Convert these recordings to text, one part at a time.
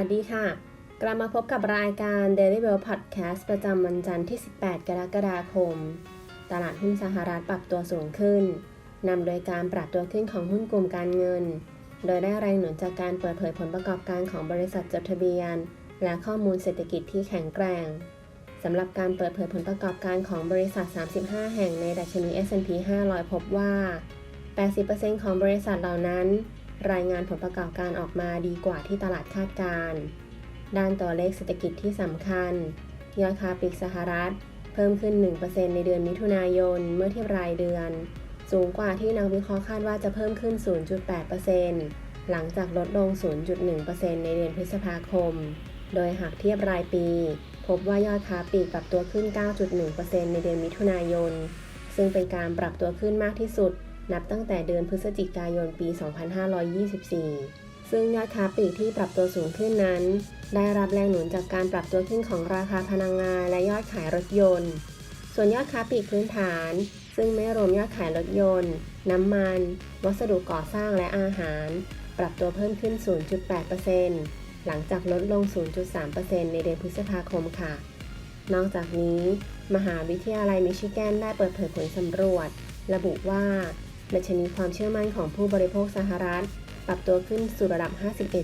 วัสดีค่ะ กลับมาพบกับรายการ Daily Well Podcast ประจำวันจันทร์ที่ 18 กรกฎาคม ตลาดหุ้นสหรัฐปรับตัวสูงขึ้น นำโดยการปรับตัวขึ้นของหุ้นกลุ่มการเงิน โดยได้แรงหนุนจากการเปิดเผยผลประกอบการของบริษัทจดทะเบียน และข้อมูลเศรษฐกิจที่แข็งแกร่งสำหรับการเปิดเผยผลประกอบการของบริษัท 35 แห่งในดัชนี S&P 500 พบว่า 80%ของบริษัทเหล่านั้น รายงานผลประกอบการออกมาดีกว่าที่ตลาดคาดการณ์ด้านตัวเลขเศรษฐกิจที่สำคัญ ยอดค้าปลีกสหรัฐ เพิ่มขึ้น 1%ในเดือนมิถุนายนเมื่อเทียบรายเดือน สูงกว่าที่นักวิเคราะห์คาดว่าจะเพิ่มขึ้น 0.8%หลังจากลดลง 0.1%ในเดือนพฤษภาคม โดยหากเทียบรายปี พบว่ายอดค้าปลีกปรับตัวขึ้น 9.1%ในเดือนมิถุนายน ซึ่งเป็นการปรับตัวขึ้นมากที่สุด นับตั้งแต่เดือนพฤศจิกายนปี 2524 ซึ่งยอดค้าปลีกที่ปรับตัวสูงขึ้นนั้น ได้รับแรงหนุนจากการปรับตัวขึ้นของราคาพลังงานและยอดขายรถยนต์ ส่วนยอดค้าปลีกพื้นฐาน ซึ่งไม่รวมยอดขายรถยนต์ น้ำมัน วัสดุก่อสร้างและอาหาร ปรับตัวเพิ่มขึ้น 0.8%หลังจากลดลง 0.3%ในเดือนพฤษภาคมค่ะ นอกจากนี้ มหาวิทยาลัยมิชิแกนได้เปิดเผยผลสำรวจ ระบุว่า ดัชนีความเชื่อมั่นของผู้บริโภคสหรัฐ ปรับตัวขึ้นสู่ระดับ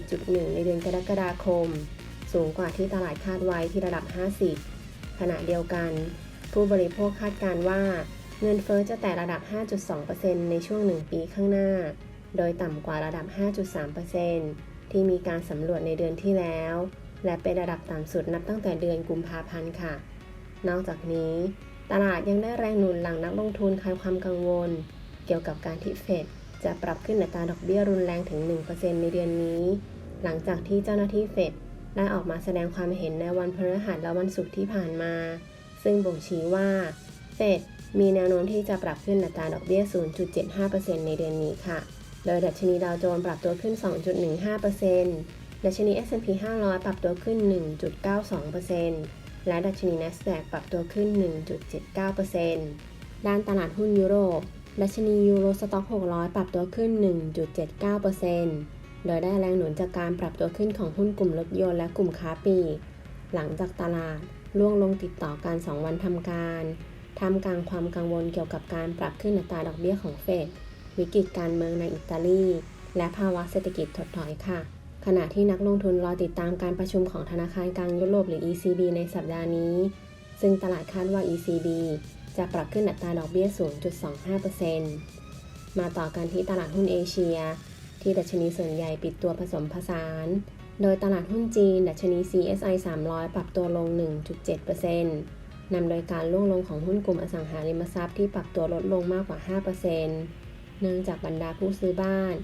51.1 ในเดือนกรกฎาคม สูงกว่าที่ตลาดคาดไว้ที่ระดับ 50 ขณะเดียวกัน ผู้บริโภคคาดการว่า เงินเฟอ้อจะแตะระดับ 5.2%ในช่วง 1 ปีข้างหน้า โดยต่ำกว่าระดับ 5.3%ที่มีการสำรวจในเดือนที่แล้ว และเป็นระดับต่ำสุดนับตั้งแต่เดือนกุมภาพันธ์ค่ะ นอกจากนี้ ตลาดยังได้แรงหนุนหลังนักลงทุนคลายความกังวล เกี่ยวกับการที่เฟดจะปรับขึ้นอัตราดอกเบี้ยรุนแรงถึง 1%ในเดือนนี้ หลังจากที่เจ้าหน้าที่เฟดได้ออกมาแสดงความเห็นในวันพฤหัสและวันศุกร์ที่ผ่านมา ซึ่งบ่งชี้ว่า เฟดมีแนวโน้มที่จะปรับขึ้นอัตราดอกเบี้ย 0.75%ในเดือนนี้ค่ะ โดยดัชนีดาวโจนส์ปรับตัวขึ้น 2.15%ดัชนี S&P 500 ปรับตัวขึ้น 1.92%และดัชนี NASDAQ ปรับตัวขึ้น 1.79%ด้านตลาดหุ้นยุโรป ดัชนียูโรสต็อก 600 ปรับตัวขึ้น 1.79%โดยได้แรงหนุนจากการปรับตัวขึ้นของหุ้นกลุ่มรถยนต์และกลุ่มค้าปลีก หลังจากตลาดล่วงลงติดต่อกัน 2 วันทำการท่ามกลางความกังวลเกี่ยวกับการปรับขึ้นอัตราดอกเบี้ยของเฟด วิกฤตการเมืองในอิตาลี และภาวะเศรษฐกิจถดถอยค่ะ ขณะที่นักลงทุนรอติดตามการประชุมของธนาคารกลางยุโรปหรือ ECB ในสัปดาห์นี้ ซึ่งตลาดคาดว่า ECB จะปรับขึ้นอัตราดอกเบี้ย 0.25%มาต่อกันที่ตลาดหุ้นเอเชีย ที่ดัชนีส่วนใหญ่ปิดตัวผสมผสาน โดยตลาดหุ้นจีน ดัชนี CSI 300 ปรับตัวลง 1.7%นำโดยการล่วงลงของหุ้นกลุ่มอสังหาริมทรัพย์ที่ปรับตัวลดลงมากกว่า 5%เนื่องจากบรรดาผู้ซื้อบ้าน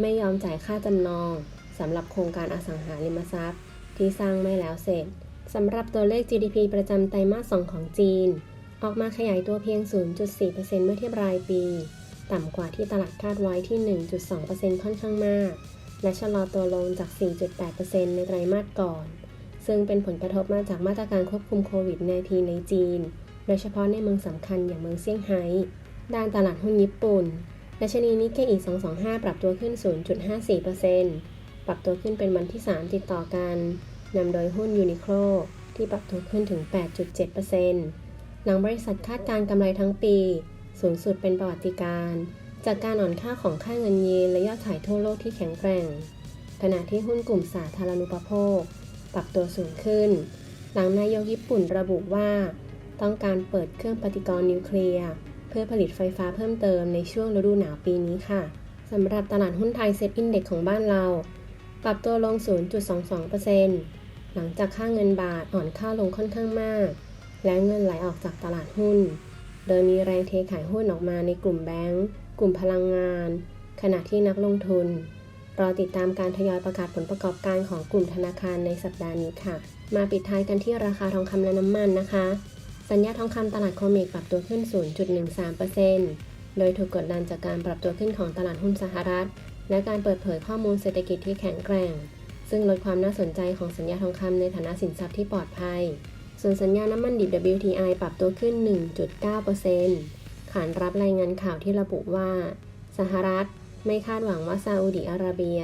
ไม่ยอมจ่ายค่าจำนองสำหรับโครงการอสังหาริมทรัพย์ ที่สร้างไม่แล้วเสร็จสำหรับตัวเลข GDP ประจำไตรมาส 2 ของจีน ออกมาขยายตัวเพียง 0.4%เมื่อเทียบรายปี ต่ำกว่าที่ตลาดคาดไว้ที่ 1.2%ค่อนข้างมาก และชะลอตัวลงจาก 4.8%ในไตรมาสก่อน ซึ่งเป็นผลกระทบมาจากมาตรการควบคุมโควิด -19 ในจีน โดยเฉพาะในเมืองสำคัญอย่างเมืองเซี่ยงไฮ้ด้านตลาดหุ้นญี่ปุ่นดัชนีนิกเกอี225 ปรับตัวขึ้น 0.54%ปรับตัวขึ้นเป็นวันที่ 3 ติดต่อกัน นำโดยหุ้นยูนิโคลที่ปรับตัวขึ้นถึง 8.7% หลังบริษัทคาดการกำไรทั้งปี สูงสุดเป็นประวัติการ จากการอ่อนค่าของค่าเงินเยนและยอดขายทั่วโลกที่แข็งแกร่ง ขณะที่หุ้นกลุ่มสาธารณูปโภค ปรับตัวสูงขึ้น หลังนายกญี่ปุ่นระบุว่า ต้องการเปิดเครื่องปฏิกรณ์นิวเคลียร์เพื่อผลิตไฟฟ้าเพิ่มเติมในช่วงฤดูหนาวปีนี้ค่ะสำหรับตลาดหุ้นไทยเซ็ตอินเด็กของบ้านเรา ปรับตัวลง 0.22%หลังจากค่าเงินบาทอ่อนค่าลงค่อนข้างมาก และเงินไหลออกจากตลาดหุ้น โดยมีแรงเทขายหุ้นออกมาในกลุ่มแบงก์กลุ่มพลังงาน ขณะที่นักลงทุน รอติดตามการทยอยประกาศผลประกอบการของกลุ่มธนาคารในสัปดาห์นี้ค่ะ มาปิดท้ายกันที่ราคาทองคำและน้ำมันนะคะ สัญญาทองคำตลาดคอมเมกปรับตัวขึ้น 0.13%โดยถูกกดดันจากการปรับตัวขึ้นของตลาดหุ้นสหรัฐ และการเปิดเผยข้อมูลเศรษฐกิจที่แข็งแกร่ง ซึ่งลดความน่าสนใจของสัญญาทองคำในฐานะสินทรัพย์ที่ปลอดภัย ส่วนสัญญาน้ำมันดิบ WTI ปรับตัวขึ้น 1.9%ขานรับรายงานข่าวที่ระบุว่า สหรัฐไม่คาดหวังว่าซาอุดิอาระเบีย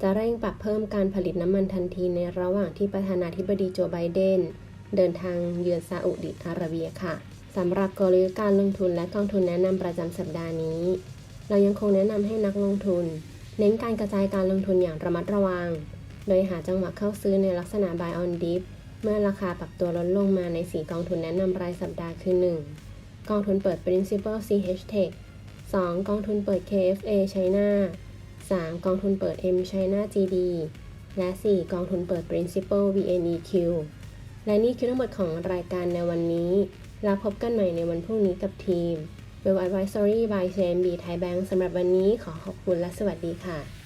จะเร่งปรับเพิ่มการผลิตน้ำมันทันทีในระหว่างที่ประธานาธิบดีโจไบเดน เดินทางเยือนซาอุดิอาระเบียค่ะสำหรับกลยุทธ์การลงทุนและกองทุนแนะนำประจำสัปดาห์นี้ เรายังคงแนะนำให้นักลงทุน เน้นการกระจายการลงทุนอย่างระมัดระวัง โดยหาจังหวะเข้าซื้อในลักษณะ buy on dip เมื่อราคาปรับตัวลดลงมาใน 4 กองทุนแนะนำรายสัปดาห์คือ 1. กองทุนเปิด Principal CH Tech 2. กองทุนเปิด KFA China 3. กองทุนเปิด M China GD และ 4. กองทุนเปิด Principal VNEQ และนี่คือทั้งหมดของรายการในวันนี้ แล้วพบกันใหม่ในวันพรุ่งนี้กับทีม Well Advisory by CMB Thai Bank สำหรับวันนี้ขอขอบคุณและสวัสดีค่ะ